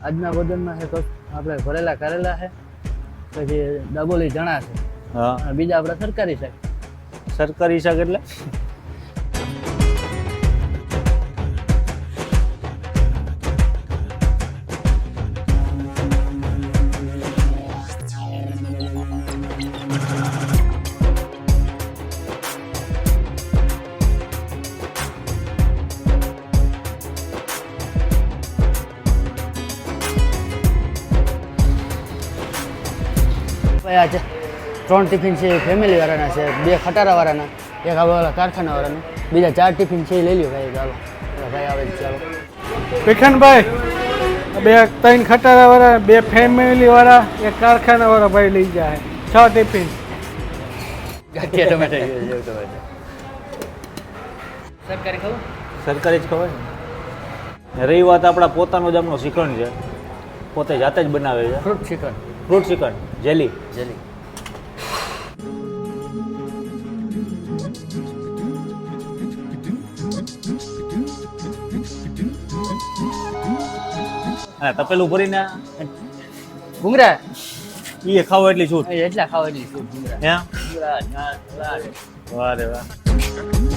આજના ભોજનમાં છે આપણે ભરેલા કરેલા છે પછી ડબોલી ચણા છે. બીજા આપણે સરકારી શાક. સરકારી શાક એટલે? આ છે ત્રણ ટિફિન છે એ ફેમિલીવાળાના છે બે ખટારાવાળાના એક આ ઓલા કારખાના બીજા ચાર ટિફિન છે એ લઈ લ્યો ભાઈ ચાલો. ભાઈ આવે ચાલો. ભીખનભાઈ બે ત્રણ ખટારાવાળા બે ફેમિલીવાળા એક કારખાનાવાળા ભાઈ લઈ જાય. છ ટિફિન. ગાંઠિયા ટમેટા જેવું સરકારી ખબર? સરકારી જ ખબર ને? રહી વાત આપણા પોતાનો જ આમનો શિખંડ છે. પોતે જાતે જ બનાવે છે. Fruit chicken fruit chicken jelly. Jelly. હા તપેલું ભરીને ઘુંગરા એ ખાવો એટલી છૂટ. એટલા ખાવ એટલી છૂટ ઘુંગરા હે? વાહ રે વાહ.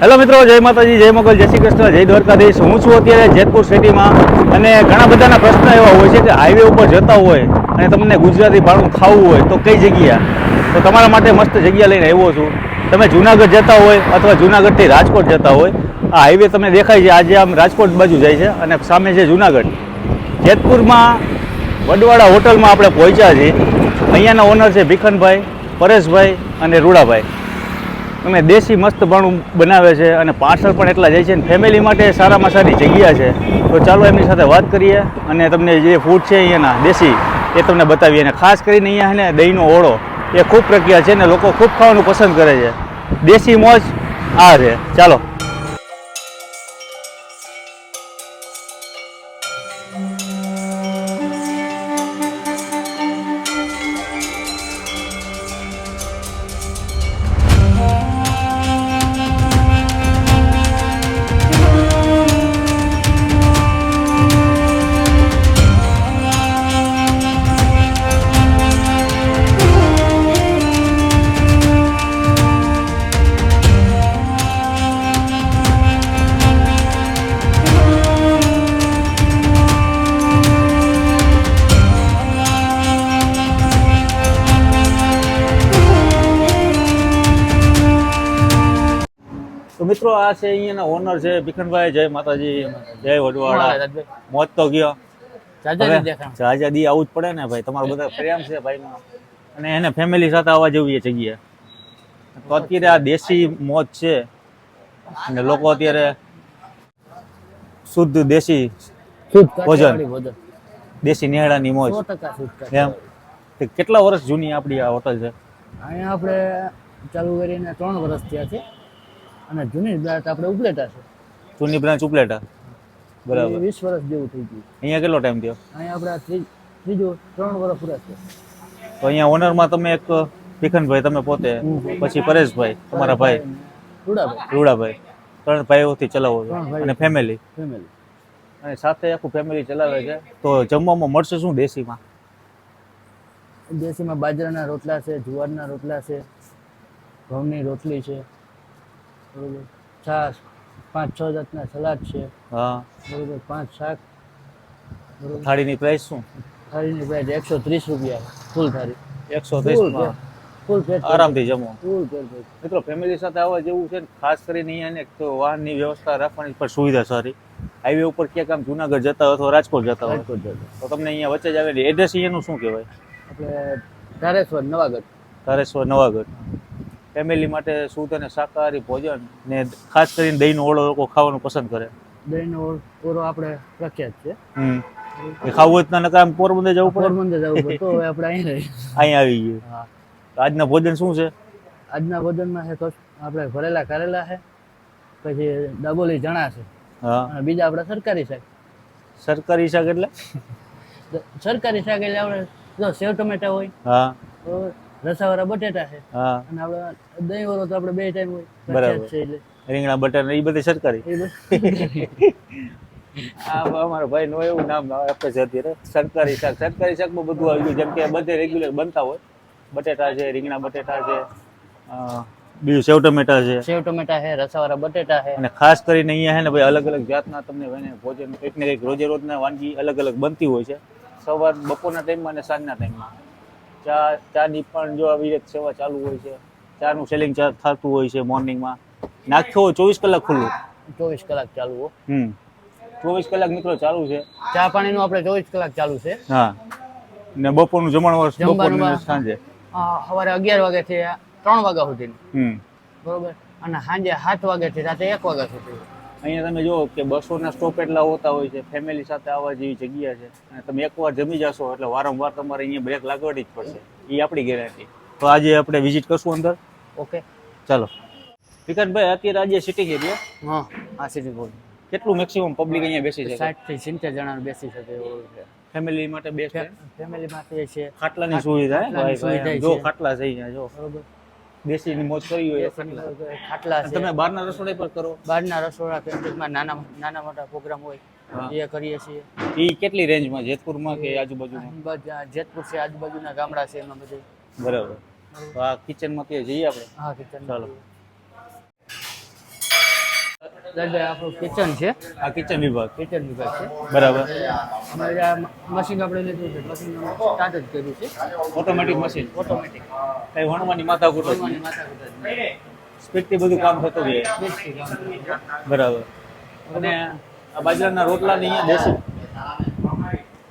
હેલો મિત્રો, જય માતાજી, જય મોગલ, જય શ્રી કૃષ્ણ, જય દ્વારકાધીશ. હું છું અત્યારે જેતપુર સિટીમાં અને ઘણા બધાના પ્રશ્ન એવા હોય છે કે હાઈવે ઉપર જતા હોય અને તમને ગુજરાતી ભાણું ખાવું હોય તો કઈ જગ્યા? તો તમારા માટે મસ્ત જગ્યા લઈને આવ્યો છું. તમે જુનાગઢ જતા હોય અથવા જુનાગઢથી રાજકોટ જતા હોય, આ હાઈવે તમને દેખાય છે. આજે આમ રાજકોટ બાજુ જાય છે અને સામે છે જુનાગઢ. જેતપુરમાં વડવાડા હોટલમાં આપણે પહોંચ્યા છીએ. અહીંયાના ઓનર છે ભીખનભાઈ, પરેશભાઈ અને રૂડાભાઈ. અમે દેશી મસ્ત ભાણું બનાવે છે અને પાર્સલ પણ એટલા જાય છે અને ફેમિલી માટે સારામાં સારી જગ્યા છે. તો ચાલો એમની સાથે વાત કરીએ અને તમને જે ફૂડ છે અહીંયાના દેશી, એ તમને બતાવીએ. અને ખાસ કરીને અહીંયા છે ને દહીંનો ઓળો, એ ખૂબ પ્રખ્યાત છે અને લોકો ખૂબ ખાવાનું પસંદ કરે છે. દેશી મોજ આ છે ચાલો. મિત્રો આ છે અહીંયાના ઓનર છે ભીખનભાઈ જય માતાજી જય વડવાડા. મોત તો ગયો. જાજા દી આવું જ પડે ને ભાઈ તમારો બધા પ્રેમ છે ભાઈનો. અને એને ફેમિલી સાથે આવવા જેવી એ જગ્યા તો અત્યારે આ દેશી મોત છે. અને લોકો અત્યારે શુદ્ધ દેશી શુદ્ધ ભોજન. દેશી નિહાળાની મોજ. એમ. કેટલા વર્ષ જૂની આપણી આ હોટલ છે? અહીંયા આપણે ચાલુ કરીને ત્રણ વર્ષ થયા છે. અને જૂની બ્રાન્ચ આપણે ઉપલેટા છે. જૂની બ્રાન્ચ ઉપલેટા? બરાબર. વીસ વર્ષ જેવું થઈ ગયું. અહીંયા કેટલો ટાઈમ થયો? અહીંયા આપણે ત્રીજો ત્રણ વર્ષ પૂરા છે તો અહીંયા ઓનરમાં તમે એક ભીખનભાઈ તમે પોતે પછી પરેશભાઈ તમારા ભાઈ. રૂડાભાઈ. રૂડાભાઈ. ત્રણ ભાઈઓથી ચલાવો છો. અને ફેમિલી ફેમિલી અને સાથે આખું ફેમિલી ચલાવે છે. તો જમવામાં મળશે શું દેશીમાં? દેશીમાં બાજરાના રોટલા છે જુવારના રોટલા છે ઘઉંની રોટલી છે. બરોબર. પાંચ છ જાતના સલાડ છે. હા. બરોબર પાંચ શાક. બરોબર. થાળીની પ્રાઇસ શું? થાળીની પ્રાઇસ એકસો ત્રીસ રૂપિયા ફૂલ થાળી. એકસો ત્રીસમાં? ફૂલ પેટ આરામથી જમો. ફૂલ પેટ મિત્રો ફેમિલી સાથે આવવા જેવું છે ને ખાસ કરીને અહીંયા ને એક તો વાહનની વ્યવસ્થા રાખવાની પણ સુવિધા સારી. હાઈવે ઉપર ક્યાંક આમ જુનાગઢ જતા હોય અથવા રાજકોટ જતા હોય. રાજકોટ. તો તમને અહીંયા વચ્ચે જ આવેલી એડ્રેસ અહીંયાનું શું કહેવાય? આપણે ધારેશ્વર નવાગઢ. ધારેશ્વર નવાગઢ. ફેમિલી માટે શુદ્ધ અને શાકાહારી ભોજન ને ખાસ કરીને દહીંનો ઓળો લોકો ખાવાનું પસંદ કરે. દહીંનો ઓળ- ઓરો આપણે પ્રખ્યાત છે. ખાવું હોય ના નકર પોરબંદર જવું પડે. પોરબંદર જવું પડે. તો હવે આપણે અહીં અહીં આવી ગયું. હા. તો આજના ભોજન શું છે? આજના ભોજનમાં છે આપણે ભરેલા કરેલા છે પછી ડબોલી ચણા છે. હા. અને બીજા આપણે સરકારી શાક. સરકારી શાક એટલે? સરકારી શાક એટલે આપણે જો સેવ ટમેટા હોય હા. રસાવાળા બટેટા છે. હા. અને આપણે દહીં વાળો તો આપણે બે ટાઈમ હોય. બરાબર. છે એટલે. રીંગણા બટાટા એ બધી સરકારી. આ અમારો ભાઈ નો એવું નામ આપે છે અત્યારે સરકારી શાક સરકારી શાકમાં બધું આવી ગયું જેમ કે બધે રેગ્યુલર બનતા હોય. બટેટા છે રીંગણા બટેટા છે બીજું સેવ ટમેટા છે. સેવ ટમેટા છે રસાવાળા બટેટા છે. અને ખાસ કરીને અહીંયા છે ને ભાઈ અલગ અલગ જાતના તમને ભોજન કંઈક ને કંઈક રોજે રોજના વાનગી અલગ અલગ બનતી હોય છે. સવાર બપોરના ટાઈમમાં અને સાંજના ટાઈમમાં ચા ચાની પણ જો આવી રીતે સેવા ચાલુ હોય છે ચાનું સેલિંગ થતું હોય છે મોર્નિંગમાં નાખ્યો ચોવીસ કલાક ખુલ્લું? ચોવીસ કલાક ચાલુ હો. હમ. ચોવીસ કલાક મિત્રો ચાલુ છે. ચા પાણીનું આપણે ચોવીસ કલાક ચાલુ છે. હા. ને બપોરનું જમણવાર વર્ષ બપોરનું સાંજે. સવારે અગિયાર વાગ્યાથી ત્રણ વાગ્યા સુધી. હમ. બરોબર? અને સાંજે સાત વાગ્યાથી રાતે એક વાગ્યા સુધી. અહીંયા તમે જુઓ કે બસોના સ્ટોપ એટલા હોતા હોય છે ફેમિલી સાથે આવવા જેવી જગ્યા છે. અને તમે એકવાર જમી જશો એટલે વારંવાર તમારે અહીંયા બ્રેક લાગવાડી જ પડશે. એ આપણી ગેરંટી તો આજે આપણે વિઝિટ કરશું અંદર? ઓકે ચાલો. વિકાસભાઈ અત્યારે આજે સિટી એરિયા હા આ સિટી બોલ. કેટલું મેક્સિમમ પબ્લિક અહીંયા બેસી છે સાઠથી સિત્તેર જણા બેસી શકે એવું છે. ફેમિલી માટે બેસ્ટ ફેમિલી માટે છે. ખાટલાની સુવિધા જો ખાટલા થઈ જાય જો. બરોબર. બેસીને મોજ કરી હોય ખાટલા તમે બહારના રસોડા પર કરો? બહારના રસોડા કેન્ટીનમાં નાના નાના મોટા પ્રોગ્રામ હોય. એ કરીએ છીએ. એ કેટલી રેન્જમાં જેતપુરમાં કે આજુબાજુમાં? જેતપુર છે આજુબાજુના ગામડા છે એમાં બધે. બરાબર. આ કિચનમાં ત્યાં જઈએ આપણે? હા કિચન ચાલો. દાદા આપણું કિચન છે. આ કિચન વિભાગ. કિચન વિભાગ છે. બરાબર. અમારે આ મશીન આપણે લીધું છે મશીન સ્ટાર્ટ જ કર્યું છે. ઓટોમેટિક મશીન ઓટોમેટિક કઈ વણવાની માથા કૂટો ભગવાનની સ્પીડથી બધું કામ થતું રહે. બરાબર. અને આ બાજરાના રોટલા ને અહીંયા દેશી.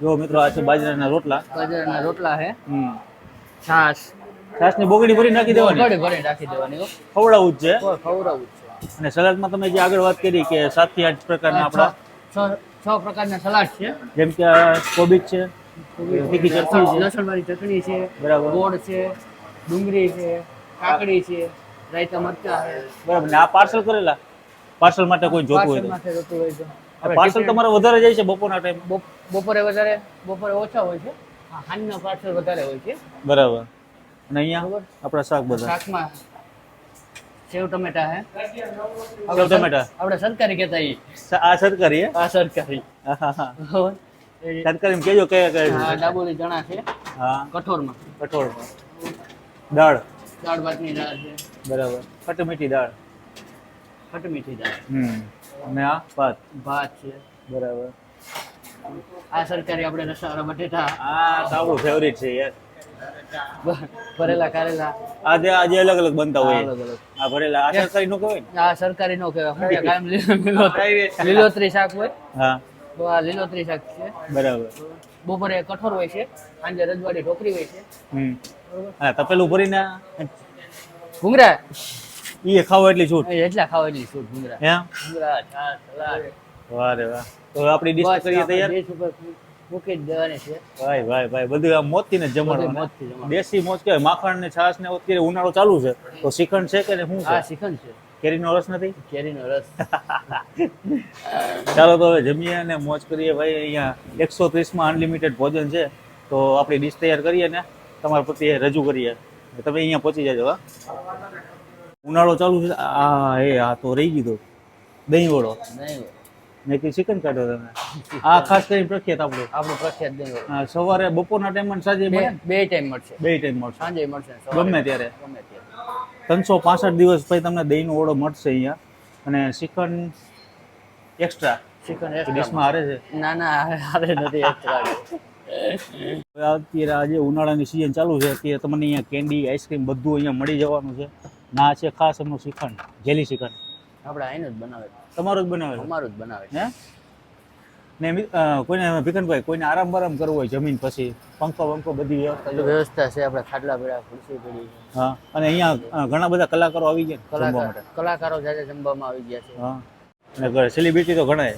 જો મિત્રો આ છે બાજરાના રોટલા. બાજરાના રોટલા છે હમ. છાશ. છાશની બોગડી ભરી નાખી દેવાની? ભરી નાખી દેવાની ખવડાવું જ છે. ખવડાવું અને સલાડમાં તમે જે આગળ વાત કરી કે સાતથી આઠ પ્રકારના આપણા છ પ્રકારના સલાડ છે. જેમ કે કોબીજ છે તીખી ચટણી છે. લસણવાળી ચટણી છે બરાબર. ગોળ છે ડુંગળી છે કાકડી છે રાયતા મરચા છે. બરાબર. ને આ પાર્સલ કરેલા? પાર્સલ માટે કોઈ જોતું હોય પાર્સલ તો. પાર્સલ તમારે વધારે જાય છે બપોરના ટાઈમ? બપ- બપોરે વધારે બપોરે ઓછા હોય છે. હાનના પાર્સલ વધારે હોય છે. બરાબર. અને અહીંયા. આપણા શાક બધા શાકમાં સેવ ટમેટા હે. સેવ ટમેટા. આપણે સરકારી કહેતા ઈ. આ સરકારી હે? આ સરકારી. સરકારી કેજો કયા કયા હા ડાબોલી ચણા છે. હા. કઠોળમાં. કઠોળમાં. દાળ. દાળ ભાતની દાળ છે. બરાબર. ખટી મીઠી દાળ. ખટ મીઠી દાળ. હમ. અને આ ભાત. ભાત છે. બરાબર. આ સરકારી આપણે રસાવાળા બટેટા. આ તો આપણું ફેવરિટ છે યાર. ભરેલા કારેલા. આજે આજે અલગ અલગ બનતા હોય અલગ અલગ. આ ભરેલા. આ સરકારી નો કહેવાય ને? આ સરકારી નો કહેવાય. કાયમ લીલો- લીલો- લીલોતરી શાક હોય. હા. તો આ લીલોતરી શાક છે. બરાબર. બપોરે કઠોર હોય છે. સાંજે રજવાડી ઢોકરી હોય છે. હમ. હા તપેલું ભરીને ભૂંગરા ઈ ખાવ એટલી છૂટ. એટલા ખાવા એટલી છૂટ ભૂંગરા હે? ભૂંગરા છાશ સલાડ. વાહ રે વાહ. તો આપણી ડિશ કરીએ તૈયાર? મૂકી દેવાની છે. ભાઈ ભાઈ ભાઈ બધું આમ મોજથી ને મોજથી દેશી મોજ કહેવાય. માખણ ને છાશ ને અત્યારે ઉનાળો ચાલુ છે. તો શ્રીખંડ છે કે શું આ છે શ્રીખંડ છે. કેરીનો રસ નથી? કેરીનો રસ. ચાલો તો હવે જમીએ અને મોજ કરીએ. ભાઈ અહીંયા એકસો ત્રીસમાં અનલિમિટેડ ભોજન છે. તો આપણી ડિશ તૈયાર કરીએ ને તમારા પ્રત્યે રજૂ કરીએ. તમે અહીંયા પહોંચી જાજો હા. ઉનાળો ચાલુ છે. આ એ આ તો રહી ગયું દહીં વડો. દહીં મેં કીધું ચિકન કાઢો તમે. આ ખાસ કરીને પ્રખ્યાત આપણું. આપણું પ્રખ્યાત દહીં હા, સવારે બપોરના ટાઈમ સાંજે બે બે ટાઈમ મળશે. બે ટાઈમ મળશે. સાંજે મળશે ગમે ત્યારે. ગમે ત્યારે. ત્રણસો પાસઠ દિવસ પછી તમને દહીંનો ઓળો મળશે અહીંયા. અને શ્રીખંડ એક્સ્ટ્રા ચિકન ડિશમાં હારે છે. ના ના હારે નથી એક્સ્ટ્રા અત્યારે આજે ઉનાળાની સિઝન ચાલુ છે અત્યારે તમને અહીંયા કેન્ડી આઈસ્ક્રીમ બધું અહીંયા મળી જવાનું છે. ના છે ખાસ એમનું શ્રીખંડ જેલી શ્રીખંડ આપણે અહીંનું જ બનાવે. છે. તમારું જ બનાવે છે? અમારું જ બનાવે હે? ને કોઈને ભીખનભાઈ કોઈને આરામ બરામ કરવો હોય જમીન પછી પંખો પંખો બધી વ્યવસ્થા છે. વ્યવસ્થા છે આપણે ખાટલા પડ્યા ખુરશી પડી હા અને અહીંયા ઘણા બધા કલાકારો આવી ગયા કલાકાર કલાકારો જાતે જમવામાં આવી ગયા છે. હા અને ઘરે સેલિબ્રિટી તો ઘણા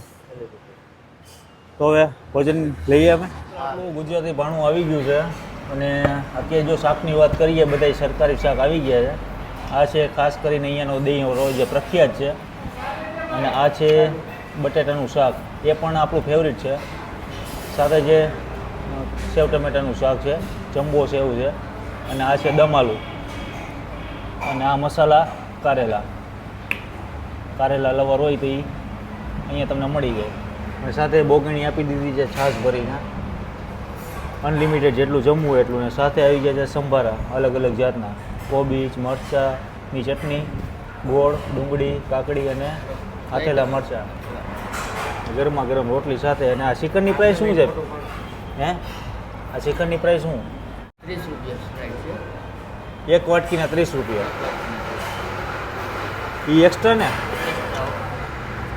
તો હવે ભોજન લઈએ અમે આપણું ગુજરાતી ભાણું આવી ગયું છે અને અત્યારે જો શાકની વાત કરીએ બધા સરકારી શાક આવી ગયા છે. આ છે ખાસ કરીને અહીંયાનો દહીં રોજ પ્રખ્યાત છે. અને આ છે બટેટાનું શાક. એ પણ આપણું ફેવરિટ છે. સાથે જે સેવ ટમેટાનું શાક છે, જમ્બો સેવ છે. અને આ છે દમ અને આ મસાલા કારેલા. કારેલા લવર હોય તો એ અહીંયા તમને મળી જાય. અને સાથે બોગણી આપી દીધી છે છાશ ભરીને. અનલિમિટેડ જેટલું જમવું એટલું. ને સાથે આવી ગયા છે સંભારા, અલગ અલગ જાતના. કોબીજ મરચાંની ચટણી, ગોળ, ડુંગળી, કાકડી અને આથેલા મરચાં. ગરમા ગરમ રોટલી સાથે. અને આ ચિકનની પ્રાઇસ શું છે? હે? આ ચિકનની પ્રાઇસ શું? ત્રીસ રૂપિયા એક વાટકીના ત્રીસ રૂપિયા. એ એક્સ્ટ્રા ને?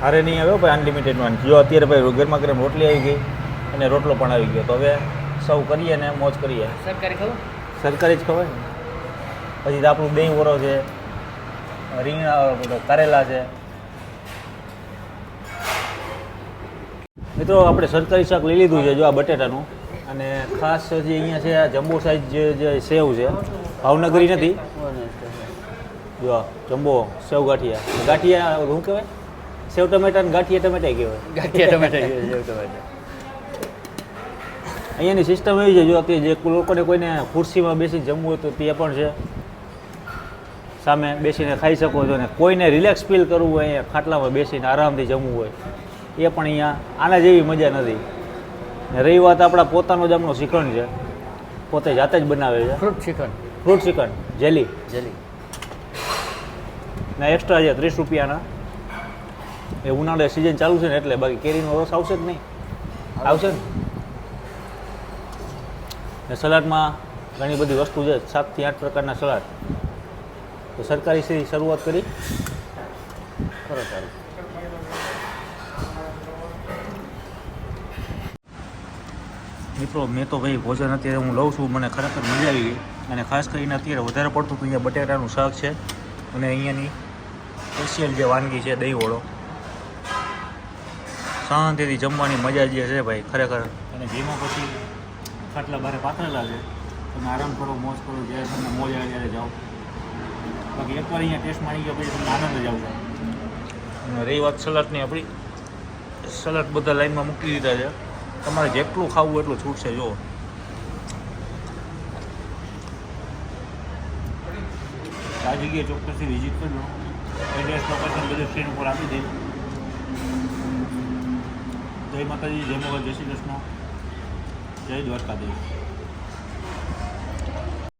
અરે નહીં આવ્યો ભાઈ અનલિમિટેડ અનલિમિટેડમાં જો અત્યારે ભાઈ ગરમા ગરમ રોટલી આવી ગઈ અને રોટલો પણ આવી ગયો. તો હવે સૌ કરીએ ને મોજ કરીએ. સરકારી ખબર? સરકારી જ ખબર? પછી આપણું દહીં વરો છે રીંગણા કારેલા છે. મિત્રો આપણે સરકારી શાક લઈ લીધું છે જો આ બટેટાનું. અને ખાસ જે અહીંયા છે આ જમ્બો સાઈઝ જે જે સેવ છે ભાવનગરી નથી. જો જમ્બો સેવ ગાંઠિયા. ગાંઠિયા શું કહેવાય? સેવ ટમેટા ને ગાંઠિયા ટમેટા કહેવાય. ગાંઠિયા ટમેટા સેવ ટમેટા. અહીંયાની સિસ્ટમ એવી છે જો કે જે લોકોને કોઈને ખુરશીમાં બેસી જમવું હોય તો તે પણ છે. સામે બેસીને ખાઈ શકો છો ને કોઈને રિલેક્સ ફીલ કરવું હોય અહીંયા ખાટલામાં બેસીને આરામથી જમવું હોય. એ પણ અહીંયા આના જેવી મજા નથી. ને રહી વાત આપણા પોતાનો જ આમનો શ્રીખંડ છે. પોતે જાતે જ બનાવે છે. Fruit shrikhand fruit shrikhand jelly. Jelly. ને એક્સ્ટ્રા છે ત્રીસ રૂપિયાના. એ ઉનાળે સિઝન ચાલુ છે ને એટલે બાકી કેરીનો રસ આવશે જ નહીં. આવશે. ને? સલાડમાં ઘણી બધી વસ્તુ છે સાતથી આઠ પ્રકારના સલાડ. તો સરકારી શ્રી શરૂઆત કરી. ખરો ચાલો મિત્રો, મેં તો ભાઈ ભોજન અત્યારે હું લઉં છું, મને ખરેખર મજા આવી અને ખાસ કરીને અત્યારે વધારે પડતું તો અહીંયા બટેટાનું શાક છે અને અહીંયાની સ્પેશિયલ જે વાનગી છે, દહીંવડો. શાંતિથી જમવાની મજા જે છે ભાઈ, ખરેખર. અને જેમાં પછી ખાટલા બારે પાથરેલા છે. તમે આરામ કરો, મોજ કરો, જ્યારે તમને મોજ આવે ત્યારે જાઓ. બાકી એકવાર અહીંયા ટેસ્ટ માણી ગયો, પછી તમને આનંદ જ આવશે. રહી વાત સલાડની આપણી. સલાડ બધા લાઈનમાં મૂકી દીધા છે. તમારે જેટલું ખાવું એટલું છૂટશે જો આ જગ્યાએ ચોક્કસથી વિઝિટ કરજો. એડ્રેસ લોકેશન બધું સ્ક્રીન ઉપર આપી દે. જય માતાજી, જય મોગલ, જય શ્રી કૃષ્ણ. જય દ્વારકાધીશ.